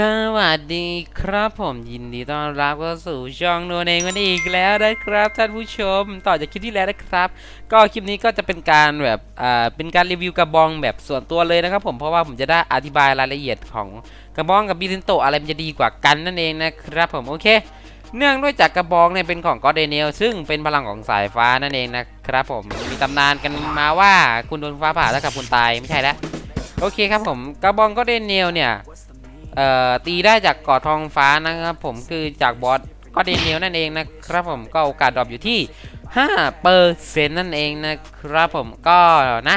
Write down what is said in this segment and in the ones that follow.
สวัสดีครับผมยินดีต้อนรับเข้าสู่ช่องโนเองกันอีกแล้วนะครับท่านผู้ชมต่อจากคลิปที่แล้วนะครับ ก็คลิปนี้ก็จะเป็นการแบบอ่าเป็นการรีวิวกระบองแบบส่วนตัวเลยนะครับผมเพราะว่าผมจะได้อธิบายรายละเอียดของกระบองกับบิซินโตอะไรมันจะดีกว่ากันนั่นเองนะครับผมโอเค เนื่องด้วยจากกระบองเนี่ยเป็นของก็อดเดเนลซึ่งเป็นพลังของสายฟ้านั่นเองนะครับผมมีตำนานกันมาว่าคุณโดนฟ้าผ่าแล้วกับคุณตายไม่ใช่แล้วโอเคครับผมกระบองก็อดเดเนลเนี่ย เอ่อตีได้จากเกาะทองฟ้านะครับผมคือจากบอสก็เดนเนลนั่นเองนะครับผมก็โอกาสดรอปอยู่ที่5เปอร์เซ็นต์นั่นเองนะครับผมก็นะ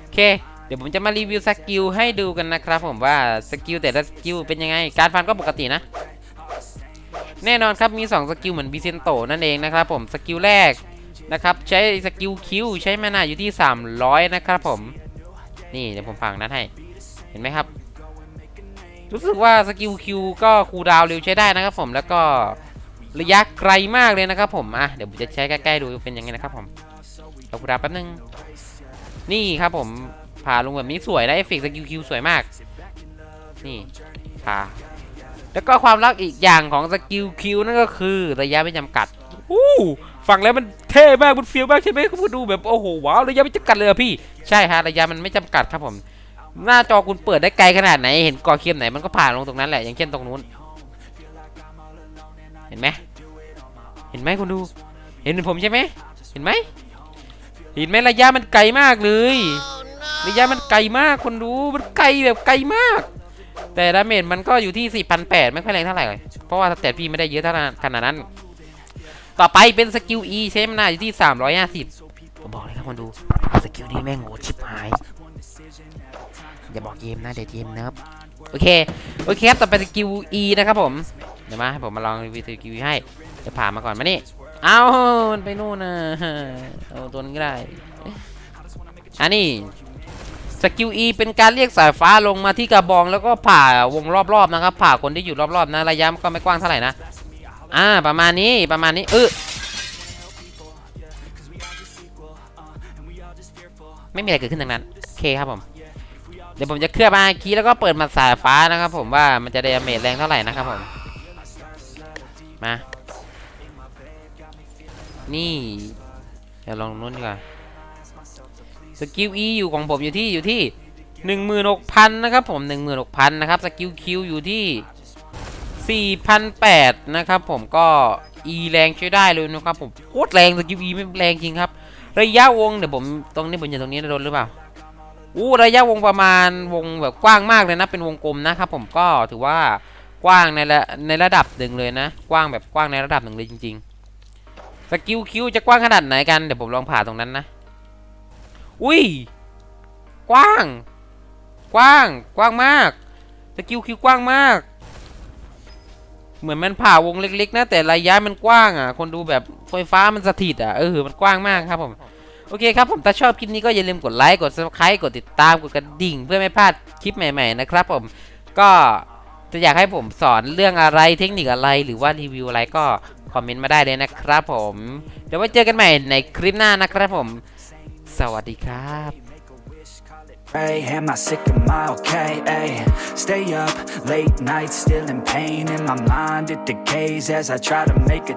โอเค เดี๋ยวผมจะมารีวิวสกิลให้ดูกันนะครับผมว่าสกิลแต่ละสกิลเป็นยังไง การฟันก็ปกตินะ แน่นอนครับมี 2 สกิลเหมือนบิเซนโตนั่นเองนะครับผมสกิลแรกนะครับใช้สกิลคิวใช้มานาอยู่ที่ 300 นะครับผม นี่เดี๋ยวผมฟังนั้นให้ เห็นไหมครับ รู้สึกว่าสกิลคิวก็คูลดาวเร็วใช้ได้นะครับผมแล้วก็ระยะไกลมากเลยนะครับผมอะเดี๋ยวผมจะใช้ใกล้ๆดูเป็นยังไงนะครับผมเอาคูลดาวแป๊บนึงนี่ครับผมผ่าลงแบบนี้สวยนะเอฟเฟกต์สกิลคิวสวยมาก นี่ผ่าแล้วก็ความลับอีกอย่างของสกิลคิวนั่นก็คือระยะไม่จำกัดอู้ฟังแล้วมันเท่มากมันเฟี้ยวมากใช่ไหมคุณดูแบบโอ้โหว้าวระยะไม่จำกัดเลยอะพี่ ใช่ฮะระยะมันไม่จำกัดครับผม หน้าจอคุณเปิดได้ไกลขนาดไหน เห็นกอเค็มไหนมันก็ผ่านลงตรงนั้นแหละ อย่างเช่นตรงนู้น เห็นไหมเห็นไหมคุณดู เห็นผมใช่ไหม เห็นไหม เห็นไหมระยะมันไกลมากเลย ระยะมันไกลมากคนดู มันไกลแบบไกลมาก แต่ดาเมจมันก็อยู่ที่ 4,800 ไม่ค่อยแรงเท่าไหร่ เพราะว่าสเตตพี่ไม่ได้เยอะเท่านั้นขนาดนั้น ต่อไปเป็นสกิล E ใช้มนาอยู่ที่ 350 ผมบอกเลยครับคนดู สกิลนี้แม่งโหดชิบหาย อย่าบอกเกมนะเดี๋ยวเกมเนะครับโอเค โอเคครับ ต่อไปสกิล E นะครับผม เดี๋ยวมาให้ผมมาลองรีวิวสกิลให้ จะผ่านมาก่อนมานี่ เอามันไปนู่นนะเอาตัวนี้ก็ได้ อันนี้สกิล E เป็นการเรียกสายฟ้าลงมาที่กระบอง แล้วก็ผ่าวงรอบๆนะครับ ผ่าคนที่อยู่รอบๆนะ ระยะก็ไม่กว้างเท่าไหร่นะ อ่า ประมาณนี้ ประมาณนี้ เออ ไม่มีอะไรเกิดขึ้นดังนั้นโอเคครับผมเดี๋ยวผมจะเคลือบอาคีแล้วก็เปิดมาสายฟ้านะครับผมว่ามันจะได้เมจแรงเท่าไหร่นะครับผมมานี่เดี๋ยวลองนู้นดีกว่าสกิล E อยู่ของผมอยู่ที่อยู่ที่หนึ่งหมื่นหกพันนะครับผมหนึ่งหมื่นหกพันนะครับสกิล Q อยู่ที่สี่พันแปดนะครับผมก็ E แรงใช้ได้เลยนะครับผมโคตรแรงสกิล E ไม่แรงจริงครับ ระยะวงเดี๋ยวผมตรงนี้ผมอยู่ตรงนี้โดนหรือเปล่าอู้ระยะวงประมาณวงแบบกว้างมากเลยนะ เป็นวงกลมนะครับ ผมก็ถือว่ากว้างในระในระดับหนึ่งเลยนะ กว้างแบบกว้างในระดับหนึ่งเลยจริงๆสกิลคิวจะกว้างขนาดไหนกันเดี๋ยวผมลองผ่าตรงนั้นนะอุ้ยกว้าง กว้าง กว้างมากสกิลคิวกว้างมาก เหมือนมันผ่าวงเล็ก ๆ นะ แต่ระยะมันกว้างอะ คนดูแบบไฟฟ้ามันสถิตอะ เออ มันกว้างมากครับผม โอเคครับผมถ้าชอบคลิปนี้ก็อย่าลืมกดไลค์ กด subscribe กดติดตาม กดกระดิ่ง เพื่อไม่พลาดคลิปใหม่ ๆ นะครับผม ก็จะอยากให้ผมสอนเรื่องอะไร เทคนิคอะไร หรือว่ารีวิวอะไรก็คอมเมนต์มาได้เลยนะครับผม เดี๋ยวไว้เจอกันใหม่ในคลิปหน้านะครับผม สวัสดีครับ Hey, am I sick? Am I okay? Ay, stay up late nights, still in pain in my mind. It decays as I try to make a